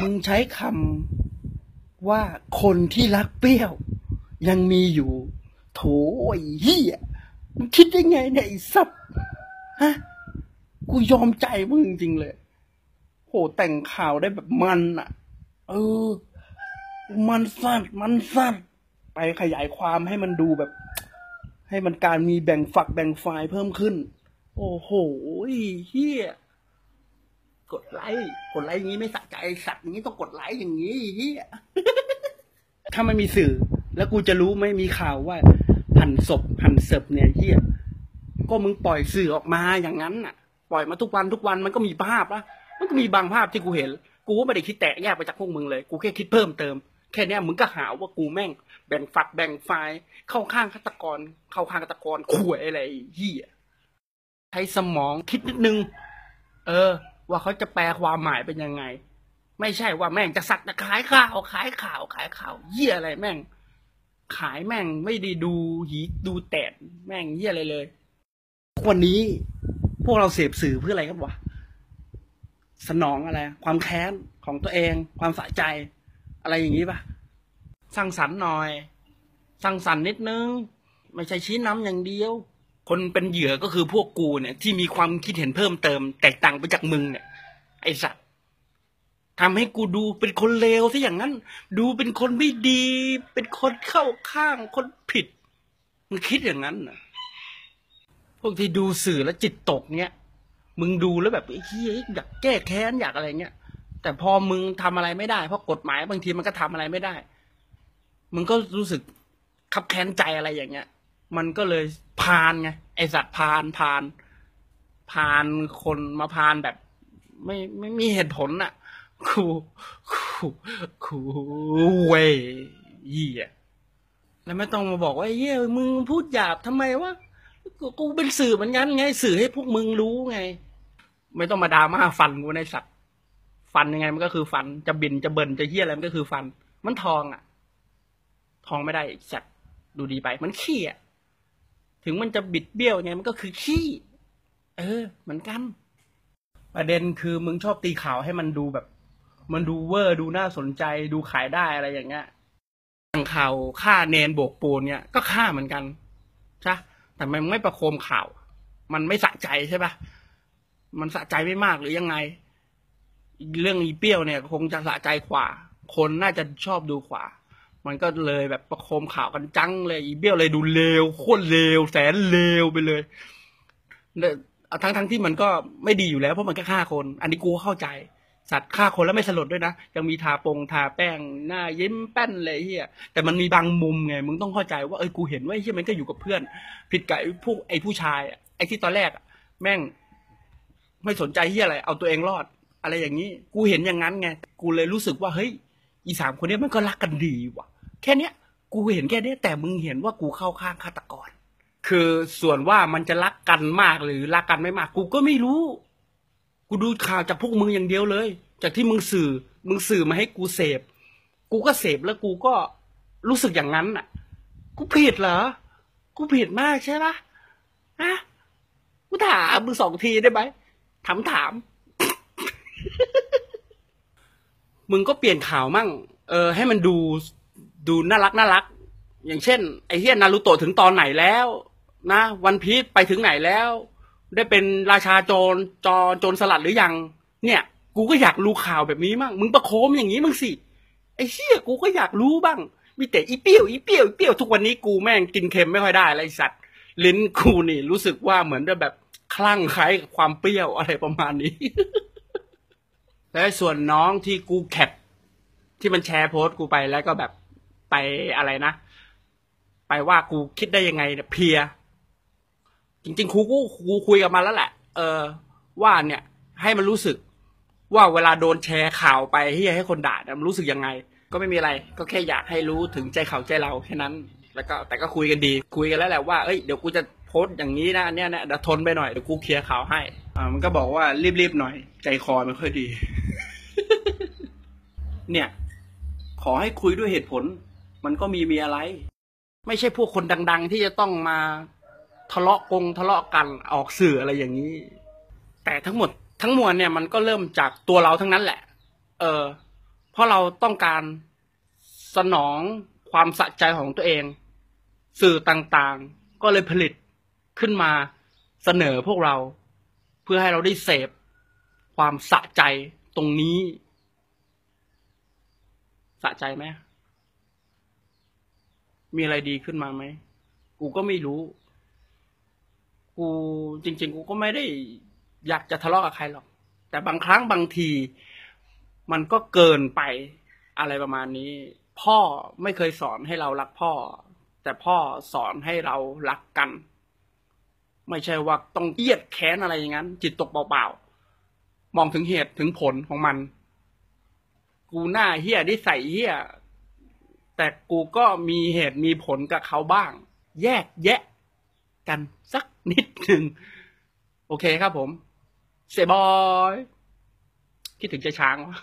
มึงใช้คำว่าคนที่รักเปรี้ยว ยังมีอยู่ โถไอ้เหี้ยมึงคิดยังไงเนี่ยไอ้ซับฮะกูยอมใจมึงจริงเลย โหแต่งข่าวได้แบบมันอะเออ มันสั้นมันสั้นไปขยายความให้มันดูแบบ ให้มันการมีแบ่งฝักแบ่งฝ่ายเพิ่มขึ้น โอ้โหเฮีย กดไลค์กดไลค์อย่างนี้ไม่สะใจสัตว์อย่างนี้ต้องกดไลค์อย่างนี้เฮียถ้ามันมีสื่อ แล้วกูจะรู้ไหมมีข่าวว่าหันศพหั่นศพเนี่ยเฮียก็มึงปล่อยสื่อออกมาอย่างนั้นน่ะ ปล่อยมาทุกวันทุกวันมันก็มีภาพละมันก็มีบางภาพที่กูเห็น กูก็ไม่ได้คิดแตกแยกไปจากพวกมึงเลย กูแค่คิดเพิ่มเติม แค่นี้มึงก็หาว่ากูแม่ง แบ่งฝักแบ่งฝ่ายเข้าข้างฆาตกร เข้าข้างฆาตกรขวยอะไรเหี้ยใช้สมองคิดนิดนึง เออ ว่าเขาจะแปลความหมายเป็นยังไง ไม่ใช่ว่าแม่งจะสักจะขายข่าวขายข่าวขายข่าวเหี้ยอะไรแม่ง ขายแม่งไม่ได้ดูหีดูแตดแม่งเหี้ยอะไรเลยวันนี้พวกเราเสพสื่อเพื่ออะไรครับวะสนองอะไร ความแค้นของตัวเอง ความสะใจ อะไรอย่างนี้ปะสร้างสรรค์หน่อยสร้างสรรค์นิดนึง ไม่ใช่ชี้น้ำอย่างเดียว คนเป็นเหยื่อก็คือพวกกูเนี่ย ที่มีความคิดเห็นเพิ่มเติม แตกต่างไปจากมึงเนี่ย ไอ้สัตว์ทำให้กูดูเป็นคนเลวซะอย่างนั้น ดูเป็นคนไม่ดี เป็นคนเข้าข้างคนผิดมึงคิดอย่างนั้นนะพวกที่ดูสื่อแล้วจิตตกเนี่ยมึงดูแล้วแบบไอ้เฮียอยากแก้แค้นอยากอะไรเงี้ยแต่พอมึงทำอะไรไม่ได้เพราะกฎหมายบางทีมันก็ทำอะไรไม่ได้ มึงก็รู้สึกขับแค้นใจอะไรอย่างเงี้ย มันก็เลย พานไงไอสัตว์พานพาน พานคนมาพานแบบ ไม่ไม่มีเหตุผลน่ะคูคูคูเวยเหี้ยแล้วไม่ต้องมาบอกว่าเหี้ยมึงพูดหยาบทำไมวะกูกูเป็นสื่อเหมือนกันไง สื่อให้พวกมึงรู้ไง ไม่ต้องมาดราม่าฟันกูในสัตว์ฟันยังไงมันก็คือฟันจะบินจะเบินจะเหี้ยอะไรมันก็คือฟัน มันทองอะ ทองไม่ได้สัตว์ดูดีไป มันขี้อะ ถึงมันจะบิดเบี้ยวไงมันก็คือขี้ เออ เหมือนกัน ประเด็นคือมึงชอบตีข่าวให้มันดูแบบ มันดูเวอร์ดูน่าสนใจดูขายได้อะไรอย่างเงี้ยอย่างข่าวฆ่าเนนโบกปูนเนี่ยก็ฆ่าเหมือนกันใช่แต่มันไม่ประโคมข่าว มันไม่สะใจใช่ปะมันสะใจไม่มากหรือยังไง เรื่องอีเปี้ยวเนี่ย คงจะสะใจกว่า คนน่าจะชอบดูกว่า มันก็เลยแบบประโคมข่าวกันจังเลยอีเบี้ยวเลยดูเลวโคตรเลวแสนเลวไปเลยเทั้งทั้งที่มันก็ไม่ดีอยู่แล้วเพราะมันแค่ฆ่าคน อันนี้กูเข้าใจ สัตว์ฆ่าคนแล้วไม่สลดด้วยนะ ยังมีทาปงทาแป้งหน้ายิ้มแป้นเลยเฮียแต่มันมีบางมุมไงมึงต้องเข้าใจว่าเอ้ยกูเห็นว่าเฮียมันก็อยู่กับเพื่อน ผิดกับไอ้พวกไอ้ผู้ชายไอ้ที่ตอนแรกแม่ง ไม่สนใจเฮียอะไร เอาตัวเองรอด อะไรอย่างนี้ กูเห็นอย่างนั้นไงกูเลยรู้สึกว่าเฮ้ยอีสามคนนี้มันก็รักกันดีว่ะ แค่เนี้ย กูเห็นแค่เนี้ยแต่มึงเห็นว่ากูเข้าข้างฆาตกร คือส่วนว่ามันจะรักกันมากหรือรักกันไม่มาก กูก็ไม่รู้ กูดูข่าวจากพวกมึงอย่างเดียวเลย จากที่มึงสื่อ มึงสื่อมาให้กูเสพ กูก็เสพแล้วกูก็รู้สึกอย่างนั้นอะ กูผิดเหรอ กูผิดมากใช่ปะฮะกูถามมึงสองทีได้ไหมถามถาม มึงก็เปลี่ยนข่าวมั่ง เออ ให้มันดู ดูน่ารักน่ารัก อย่างเช่น ไอ้เฮียนารูโตะถึงตอนไหนแล้ว นะ วันพีชไปถึงไหนแล้ว ได้เป็นราชาโจรจอโจรสลัดหรือยัง เนี่ย กูก็อยากรู้ข่าวแบบนี้มั่งมึงประโคมอย่างนี้มึงสิไอ้เชี่ยกูก็อยากรู้บ้างมีแต่อีเปี้ยวอีเปี้ยวอีเปี้ยวทุกวันนี้กูแม่งกินเค็มไม่ค่อยได้อะไรสัตว์ลิ้นกูนี่รู้สึกว่าเหมือนจะแบบคลั่งไคล้กับความเปรี้ยวอะไรประมาณนี้ และส่วนน้องที่กูแคปที่มันแชร์โพสต์กูไปแล้วก็แบบ ไปอะไรนะ ไปว่ากูคิดได้ยังไงเนี่ยเพีย จริงๆครูกูกูคุยกับมันแล้วแหละ เออ ว่าเนี่ย ให้มันรู้สึก ว่าเวลาโดนแชร์ข่าวไปที่ให้คนด่าเนี่ยมันรู้สึกยังไง ก็ไม่มีอะไร ก็แค่อยากให้รู้ถึงใจเขาใจเราแค่นั้น แล้วก็แต่ก็คุยกันดีคุยกันแล้วแหละว่าเอ้ยเดี๋ยวกูจะโพสต์อย่างนี้นะเนี่ยเนี่ยเดี๋ยวทนไปหน่อยเดี๋ยวกูเคลียร์ข่าวให้อ่ามันก็บอกว่ารีบๆหน่อย ใจคอไม่ค่อยดี เนี่ย ขอให้คุยด้วยเหตุผล มันก็มีมีอะไร ไม่ใช่พวกคนดัง ๆ ที่จะต้องมาทะเลาะกงทะเลาะกันออกสื่ออะไรอย่างนี้ แต่ทั้งหมดทั้งมวลเนี่ยมันก็เริ่มจากตัวเราทั้งนั้นแหละ เออ เพราะเราต้องการสนองความสะใจของตัวเอง สื่อต่างๆ ก็เลยผลิตขึ้นมาเสนอพวกเรา เพื่อให้เราได้เสพความสะใจตรงนี้ สะใจไหม มีอะไรดีขึ้นมาไหม กูก็ไม่รู้ กูจริง ๆ กูก็ไม่ได้อยากจะทะเลาะกับใครหรอก แต่บางครั้งบางที มันก็เกินไปอะไรประมาณนี้ พ่อไม่เคยสอนให้เรารักพ่อ แต่พ่อสอนให้เรารักกัน ไม่ใช่ว่าต้องเกลียดแค้นอะไรอย่างนั้น จิตตกเปล่าๆมองถึงเหตุถึงผลของมัน กูหน้าเฮี้ยที่ใส่เฮี้ย แต่กูก็มีเหตุมีผลกับเขาบ้าง แยกแยะกันสักนิดหนึ่งโอเคครับผม เสบอย คิดถึงใจช้างวะ